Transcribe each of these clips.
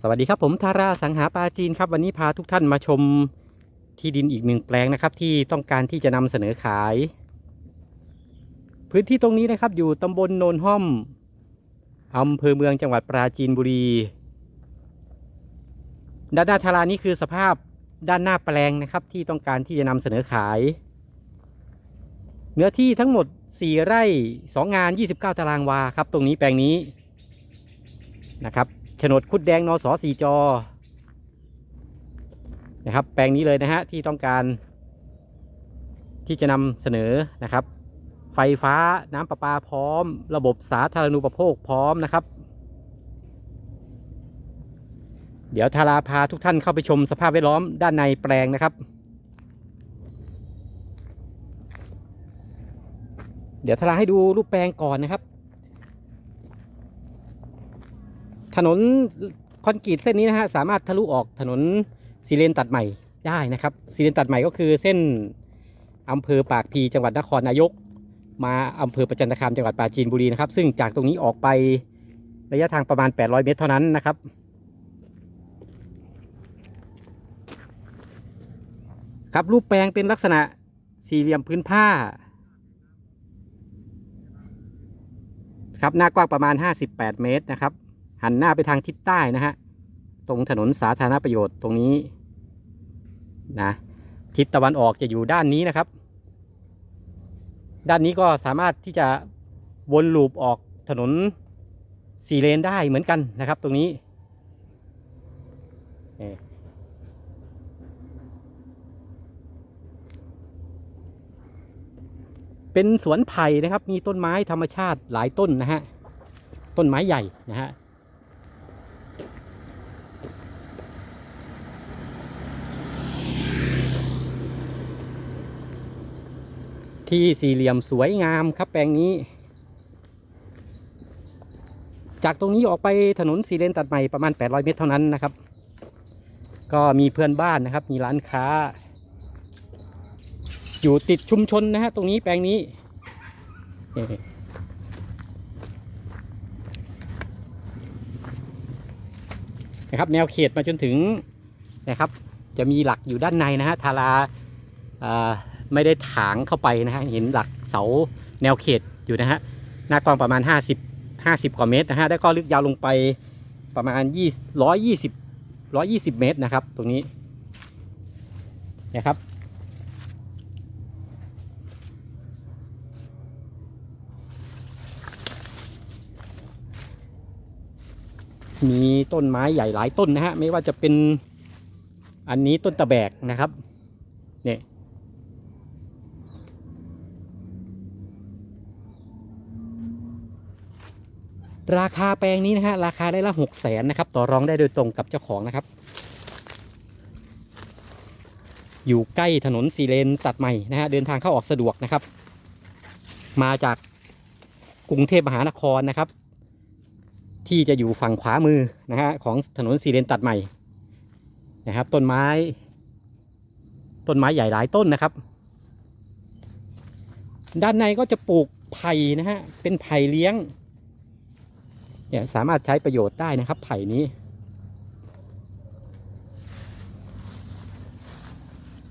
สวัสดีครับผมทาราสังหาปลาจีนครับวันนี้พาทุกท่านมาชมที่ดินอีกหนึ่งแปลงนะครับ ที่ต้องการที่จะนำเสนอขาย พื้นที่ตรงนี้นะครับ อยู่ตำบลโนนห้อมอำเภอเมืองจังหวัดปราจีนบุรี ด้านหน้าทารานี้คือสภาพด้านหน้าแปลงนะครับ ที่ต้องการที่จะนำเสนอขาย เนื้อที่ทั้งหมด 4 ไร่ 2 งาน 29 ตารางวาครับ ตรงนี้แปลงนี้ นะครับโฉนดคุดแดงนสสีจอนะครับ แปลงนี้เลยนะฮะที่ต้องการ ที่จะนำเสนอนะครับ ไฟฟ้าน้ำประปาพร้อม ระบบสาธารณูปโภคพร้อมนะครับ เดี๋ยวทาราพาทุกท่านเข้าไปชมสภาพแวดล้อมด้านในแปลงนะครับ เดี๋ยวทาราให้ดูรูปแปลงก่อนนะครับ ถนนคอนกรีตเส้นนี้นะฮะสามารถทะลุออกถนนซีเลนตัดใหม่ได้นะครับซีเลนตัดใหม่ก็คือเส้นอำเภอปากพีจังหวัดนครนายก มาอำเภอประจันตคามจังหวัดปราจีนบุรีนะครับ ซึ่งจากตรงนี้ออกไประยะทางประมาณ 800 เมตรเท่านั้นนะครับครับรูปแปลงเป็นลักษณะสี่เหลี่ยมพื้นผ้าครับหน้ากว้างประมาณ 58 เมตรนะครับ หันหน้าไปทางทิศใต้นะฮะ ตรงถนนสาธารณประโยชน์ตรงนี้นะทิศตะวันออกจะอยู่ด้านนี้นะครับ ด้านนี้ก็สามารถที่จะวนลูปออกถนนสี่เลนได้เหมือนกันนะครับ ตรงนี้เอ่อเป็นสวนไผ่นะครับ มีต้นไม้ธรรมชาติหลายต้นนะฮะ ต้นไม้ใหญ่นะฮะ ที่สี่เหลี่ยมสวยงามครับแปลงนี้ จากตรงนี้ออกไปถนนสีเลนตัดใหม่ประมาณ 800 เมตรเท่านั้นนะครับ ก็มีเพื่อนบ้านนะครับ มีร้านค้า อยู่ติดชุมชนนะฮะตรงนี้แปลงนี้นะครับแนวเขตมาจนถึงนะครับจะมีหลักอยู่ด้านในนะฮะทาราอ่า ไม่ได้ถางเข้าไปนะฮะเห็นหลักเสาแนวเขตอยู่นะฮะหน้ากว้างประมาณ 50 50 กว่าเมตรนะฮะแล้วก็ลึกยาวลงไปประมาณ20 120 120 เมตรนะครับ ตรงนี้นะครับมีต้นไม้ใหญ่หลายต้นนะฮะ ไม่ว่าจะเป็นอันนี้ต้นตะแบกนะครับ เนี่ย ราคาแปลงนี้นะฮะราคาได้ละหกแสนนะครับ ต่อรองได้โดยตรงกับเจ้าของนะครับ อยู่ใกล้ถนนสีเลนตัดใหม่นะฮะเดินทางเข้าออกสะดวกนะครับ มาจากกรุงเทพมหานครนะครับ ที่จะอยู่ฝั่งขวามือนะฮะของถนนสีเลนตัดใหม่นะครับ ต้นไม้ ต้นไม้ใหญ่หลายต้นนะครับ ด้านในก็จะปลูกไผ่นะฮะเป็นไผ่เลี้ยง เนี่ยสามารถใช้ประโยชน์ได้นะครับ ไผ่นี้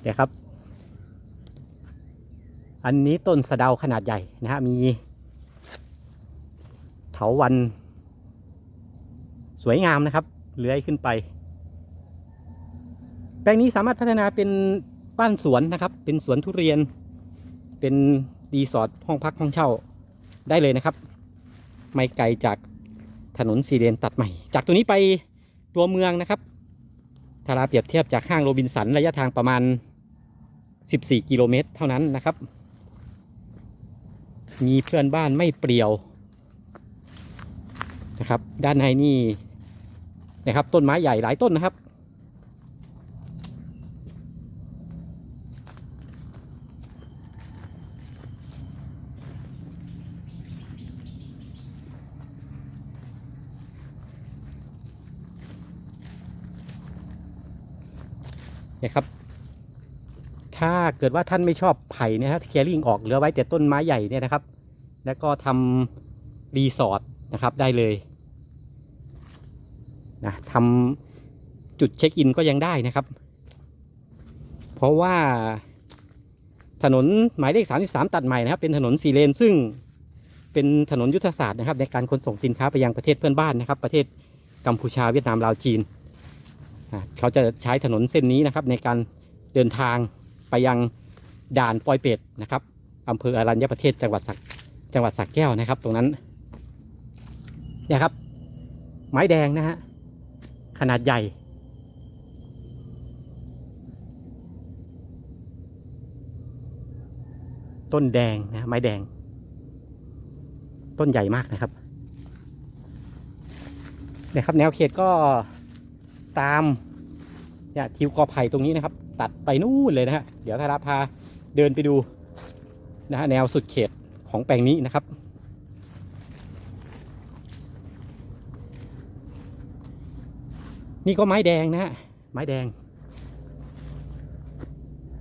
เดี๋ยวครับ อันนี้ต้นสะเดาขนาดใหญ่นะฮะมีเถาวัน สวยงามนะครับเลื้อยขึ้นไป แปลงนี้สามารถพัฒนาเป็นบ้านสวนนะครับ เป็นสวนทุเรียน เป็นรีสอร์ทห้องพักห้องเช่าได้เลยนะครับ ไม่ไกลจาก ถนนสีเลนตัดใหม่ จากตัวนี้ไปตัวเมืองนะครับทาราเปรียบเทียบจากห้างโรบินสันระยะทางประมาณ 14 กิโลเมตรเท่านั้นนะครับ มีเพื่อนบ้านไม่เปลี่ยวนะครับ ด้านในนี่นะครับต้นไม้ใหญ่หลายต้นนะครับ นะครับ ถ้าเกิดว่าท่านไม่ชอบไผ่เนะฮะเคลียริ่งออกเหลือไว้แต่ต้นไม้ใหญ่เนี่ยนะครับ แล้วก็ทำรีสอร์ทนะครับได้เลยนะทำจุดเช็คอินก็ยังได้นะครับ เพราะว่าถนนหมายเลข 33 ตัดใหม่นะครับ เป็นถนนสีเลนซึ่งเป็นถนนยุทธศาสตร์นะครับ ในการขนส่งสินค้าไปยังประเทศเพื่อนบ้านนะครับ ประเทศกัมพูชาเวียดนามลาวจีน เขาจะใช้ถนนเส้นนี้นะครับในการเดินทางไปยังด่านปอยเป็ดนะครับอำเภออรัญญประเทศจังหวัดสักจังหวัดสักแก้วนะครับ ตรงนั้นเนี่ยครับ ไม้แดงนะฮะขนาดใหญ่ ต้นแดงนะไม้แดง ต้นใหญ่มากนะครับเนี่ยครับแนวเขตก็ ตามเนี่ยทิวกอไผ่ตรงนี้นะครับ ตัดไปนู่นเลยนะฮะเดี๋ยวธาราพาเดินไปดูนะฮะแนวสุดเขตของแปลงนี้นะครับนี่ก็ไม้แดงนะฮะ ไม้แดง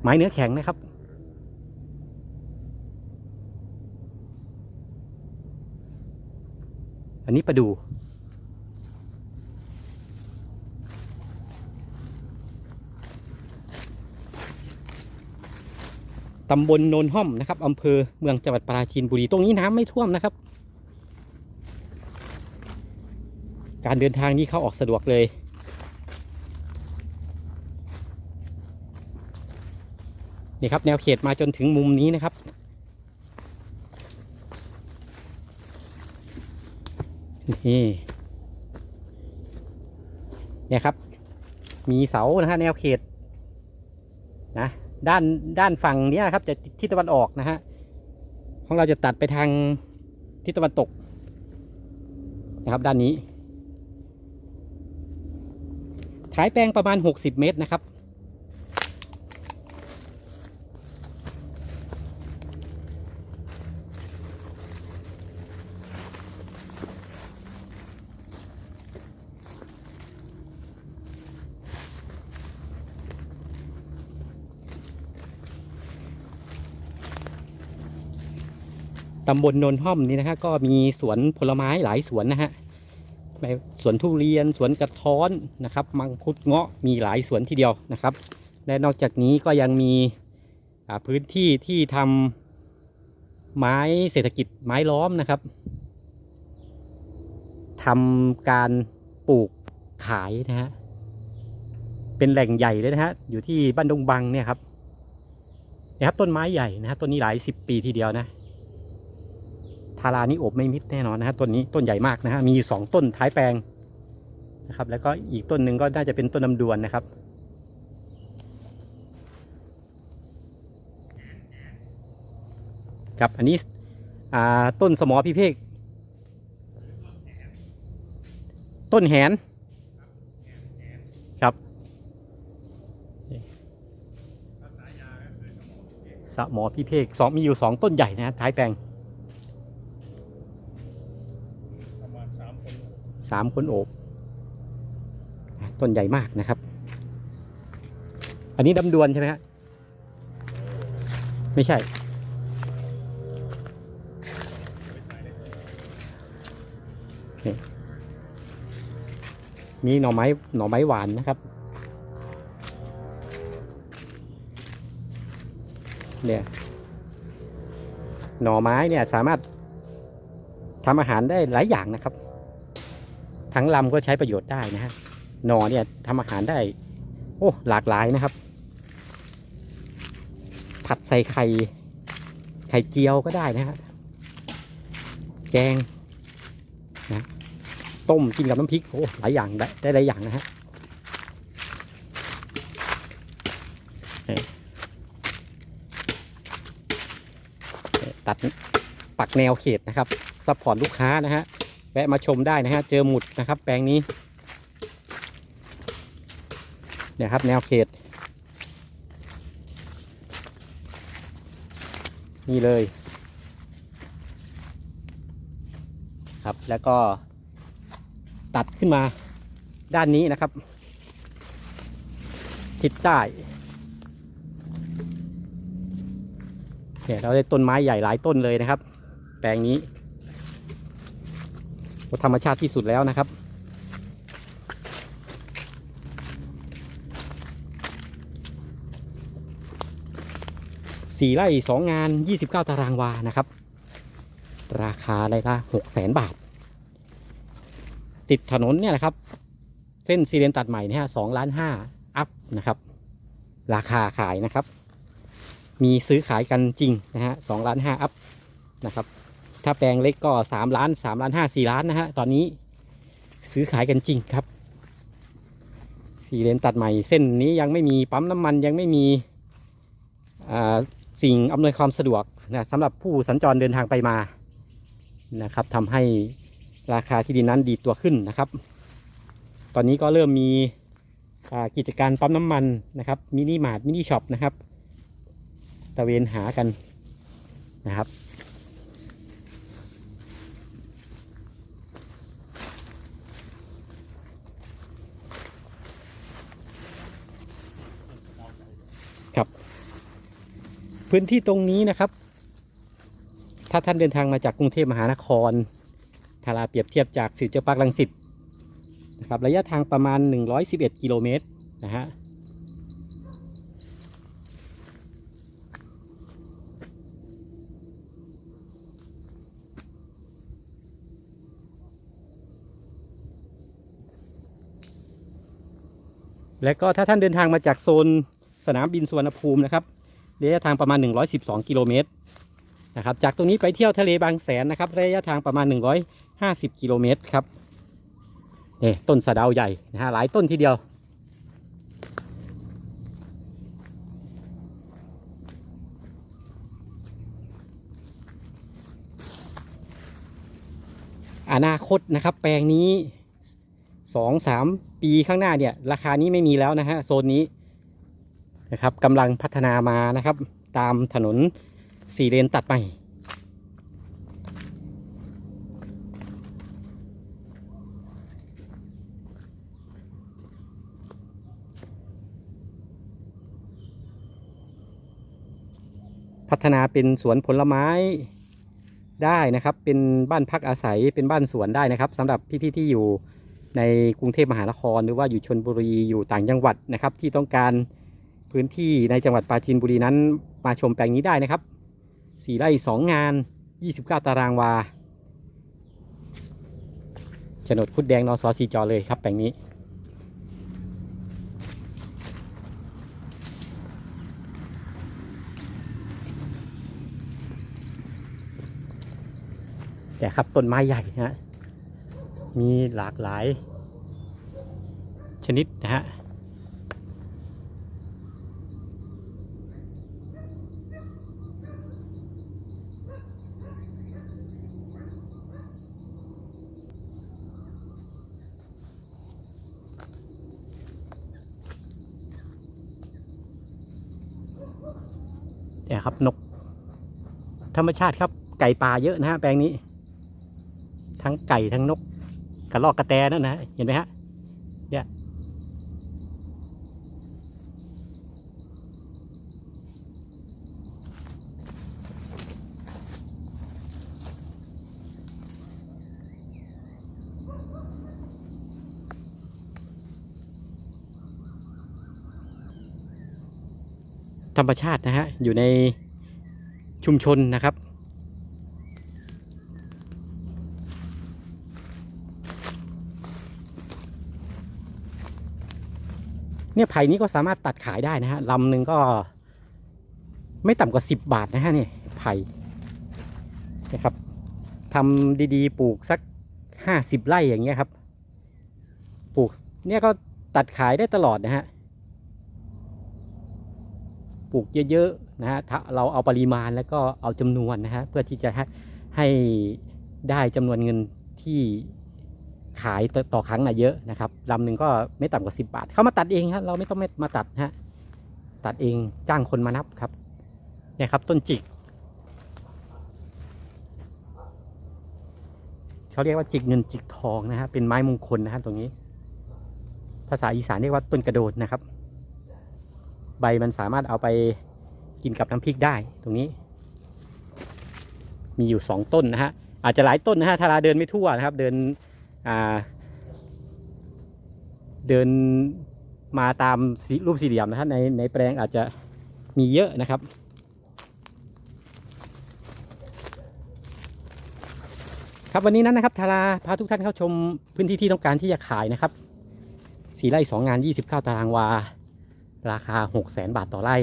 ไม้เนื้อแข็งนะครับ อันนี้ประดู ตำบลโนนห้อมนะครับอำเภอเมืองจังหวัดปราจีนบุรีตรงนี้น้ำไม่ท่วมนะครับ การเดินทางนี้เข้าออกสะดวกเลยนี่ครับแนวเขตมาจนถึงมุมนี้นะครับ นี่เนี่ยครับ มีเสานะฮะแนวเขตนะ ด้านด้านฝั่งเนี้ยครับ จะทิศตะวันออกนะฮะของเราจะตัดไปทางทิศตะวันตกนะครับด้านนี้ ท้ายแปลงประมาณ 60 เมตรนะครับ ตำบลนนห้อมนี่นะฮะก็มีสวนผลไม้หลายสวนนะฮะไม่สวนทุเรียนสวนกระท้อนนะครับ มังคุดเงาะมีหลายสวนทีเดียวนะครับ และนอกจากนี้ก็ยังมีพื้นที่ที่ทำไม้เศรษฐกิจไม้ล้อมนะครับทำการปลูกขายนะฮะเป็นแหล่งใหญ่เลยนะฮะอยู่ที่บ้านดงบังเนี่ยครับนะครับต้นไม้ใหญ่นะฮะต้นนี้หลายสิบปีทีเดียวนะ ทารานี่อบไม่มิดแน่นอนนะฮะต้นนี้ต้นใหญ่มากนะฮะมีสองต้นท้ายแปลงนะครับ แล้วก็อีกต้นหนึ่งก็น่าจะเป็นต้นลำดวนนะครับ ครับอันนี้อ่าต้นสมอพิเภกต้นแหนครับสมอพิเภกสองมีอยู่สองต้นใหญ่นะฮะท้ายแปลง ประมาณสามคน สามคนโอบต้นใหญ่มากนะครับ อันนี้ดำดวนใช่ไหมฮะไม่ใช่นี่มีหน่อไม้หน่อไม้หวานนะครับ เนี่ย หน่อไม้เนี่ยสามารถทำอาหารได้หลายอย่างนะครับ ทั้งลำก็ใช้ประโยชน์ได้นะฮะหน่อเนี่ยทำอาหารได้ โอ้หลากหลายนะครับ ผัดใส่ไข่ไข่เจียวก็ได้นะฮะแกงนะต้มกินกับน้ำพริกโอ้หลายอย่างได้ได้หลายอย่างนะฮะตัดปักแนวเขตนะครับซัพพอร์ตลูกค้านะฮะ แวะมาชมได้นะฮะเจอหมุดนะครับแปลงนี้เนี่ยครับแนวเขต นี่เลย ครับแล้วก็ตัดขึ้นมาด้านนี้นะครับ ทิศใต้เนี่ยเราได้ต้นไม้ใหญ่หลายต้นเลยนะครับ แปลงนี้ ธรรมชาติที่สุดแล้วนะครับสี่ไร่สองงานยี่สิบเก้าตารางวานะครับ ราคาไร่ละหกแสนบาท ติดถนนเนี่ยนะครับ เส้นซีเรนตัดใหม่นะฮะสองล้านห้าอัพนะครับ ราคาขายนะครับ มีซื้อขายกันจริงนะฮะสองล้านห้าอัพนะครับ ถ้าแปลงเล็กก็สามล้านสามล้านห้าสี่ล้านนะฮะตอนนี้ซื้อขายกันจริงครับสี่เลนตัดใหม่เส้นนี้ยังไม่มีปั๊มน้ำมันยังไม่มีสิ่งอำนวยความสะดวกนะสำหรับผู้สัญจรเดินทางไปมานะครับทำให้ราคาที่ดินนั้นดีตัวขึ้นนะครับ ตอนนี้ก็เริ่มมีกิจการปั๊มน้ำมันนะครับมินิมาร์ทมินิช็อปนะครับตะเวนหากันนะครับ พื้นที่ตรงนี้นะครับ ถ้าท่านเดินทางมาจากกรุงเทพมหานครถ้าราเปรียบเทียบจากฟิวเจอร์พาร์คลังสิตนะครับระยะทางประมาณ 111 กิโลเมตรนะฮะและก็ถ้าท่านเดินทางมาจากโซนสนามบินสุวรรณภูมินะครับ ระยะทางประมาณ 112 กิโลเมตรนะครับ จากตรงนี้ไปเที่ยวทะเลบางแสนนะครับ ระยะทางประมาณ 150 กิโลเมตรครับนี่ต้นสะเดาใหญ่นะฮะหลายต้นทีเดียว อนาคตนะครับ แปลงนี้ 2-3 ปีข้างหน้าเนี่ย ราคานี้ไม่มีแล้วนะฮะโซนนี้ นะครับกำลังพัฒนามานะครับ ตามถนนสี่เลนตัดใหม่พัฒนาเป็นสวนผลไม้ได้นะครับ เป็นบ้านพักอาศัยเป็นบ้านสวนได้นะครับสำหรับพี่ๆที่อยู่ในกรุงเทพมหานคร หรือว่าอยู่ชนบุรีอยู่ต่างจังหวัดนะครับ ที่ต้องการ พื้นที่ในจังหวัดปราจีนบุรีนั้น มาชมแปลงนี้ได้นะครับสี่ไร่สองงาน 29 ตารางวาโฉนดคุดแดงนอสอสีจอเลยครับแปลงนี้ แต่ครับต้นไม้ใหญ่นะฮะมีหลากหลายชนิดนะฮะ นี่ยครับ นก ธรรมชาติครับ ไก่ป่าเยอะนะฮะแปลงนี้ ทั้งไก่ทั้งนกกระรอกกระแตนั่นนะเห็นไหมฮะ ธรรมชาตินะฮะ อยู่ในชุมชนนะครับ เนี่ยไผ่นี้ก็สามารถตัดขายได้นะฮะลำหนึ่งก็ไม่ต่ำกว่า 10 บาทนะฮะเนี่ยไผ่นะครับทำดีๆ ปลูกสัก 50 ไร่อย่างเงี้ยครับ ปลูกเนี่ยก็ตัดขายได้ตลอดนะฮะ ลูกเยอะๆนะฮะถ้าเราเอาปริมาณแล้วก็เอาจำนวนนะฮะเพื่อที่จะให้ได้จำนวนเงินที่ขายต่อตอครั้งนะเยอะนะครับลำหนึ่งก็ไม่ต่ำกว่า 10 บาท เขามาตัดเองครับเราไม่ต้องมาตัดฮะตัดเองจ้างคนมานับครับเนี่ยครับต้นจิกเขาเรียกว่าจิกเงินจิกทองนะฮะเป็นไม้มงคลนะฮะตรงนี้ ภาษาอีสานเรียกว่าต้นกระโดดนะครับ ใบมันสามารถเอาไปกินกับน้ำพริกได้ตรงนี้ มีอยู่ 2 ต้นนะฮะ อาจจะหลายต้นนะฮะทาราเดินไม่ทั่วนะครับ เดินเดินมาตามรูปสี่เหลี่ยมนะฮะในในแปลงอาจจะมีเยอะนะครับ ครับวันนี้นั้นนะครับทาราพาทุกท่านเข้าชมพื้นที่ที่ต้องการที่จะขายนะครับสีไร่สองงาน 29 ตารางวา ราคา 6 0 0 0 0 0บาทต่อไร่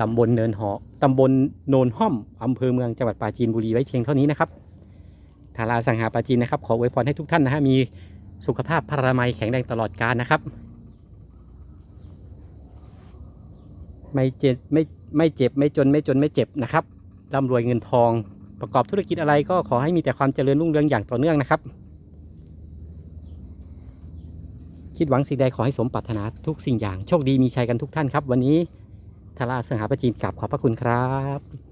ตำบลเนินหอตำบลโนนห้อม อำเภอเมืองจังหวัดปราจีนบุรีไว้เพียงเท่านี้นะครับทาราสังหาปราจีนนะครับ ขออวยพรให้ทุกท่านนะฮะ มีสุขภาพพรามัยแข็งแรงตลอดกาลนะครับ ไม่เจ็บไม่ไม่เจ็บไม่จนไม่จนไม่เจ็บนะครับร่ำรวยเงินทอง ประกอบธุรกิจอะไรก็ขอให้มีแต่ความเจริญรุ่งเรืองอย่างต่อเนื่องนะครับ คิดหวังสิ่งใดขอให้สมปรารถนาทุกสิ่งอย่าง โชคดีมีชัยกันทุกท่านครับ วันนี้ทาราสังหาประจีนกลับขอบพระคุณครับ